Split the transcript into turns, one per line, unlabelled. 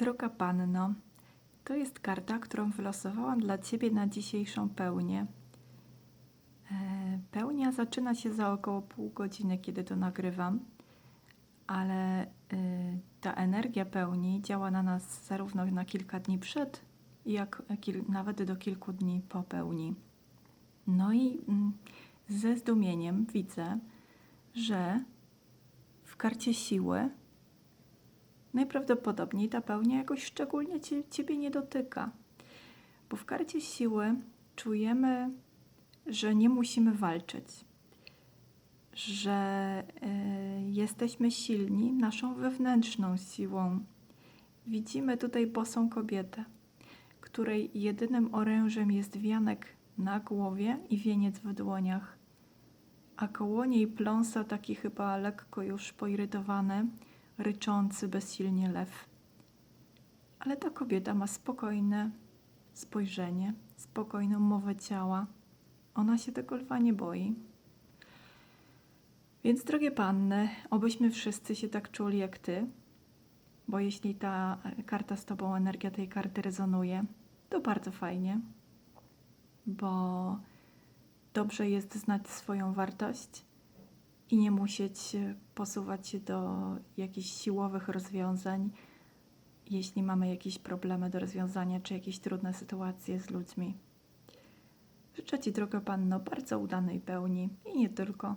Droga Panno, to jest karta, którą wylosowałam dla Ciebie na dzisiejszą pełnię. E, Pełnia zaczyna się za około pół godziny, kiedy to nagrywam, ale e, ta energia pełni działa na nas zarówno na kilka dni przed, jak nawet do kilku dni po pełni. No i mm, ze zdumieniem widzę, że w karcie siły najprawdopodobniej ta pełnia jakoś szczególnie cie, Ciebie nie dotyka. Bo w karcie siły czujemy, że nie musimy walczyć, że y, jesteśmy silni naszą wewnętrzną siłą. Widzimy tutaj bosą kobietę, której jedynym orężem jest wianek na głowie i wieniec w dłoniach, a koło niej pląsa taki chyba lekko już poirytowany, ryczący bezsilnie lew. Ale ta kobieta ma spokojne spojrzenie, spokojną mowę ciała. Ona się tego lwa nie boi. Więc, drogie panny, obyśmy wszyscy się tak czuli jak ty, bo jeśli ta karta z tobą, energia tej karty rezonuje, to bardzo fajnie, bo dobrze jest znać swoją wartość i nie musieć posuwać się do jakichś siłowych rozwiązań, jeśli mamy jakieś problemy do rozwiązania, czy jakieś trudne sytuacje z ludźmi. Życzę Ci, droga Panno, bardzo udanej pełni i nie tylko.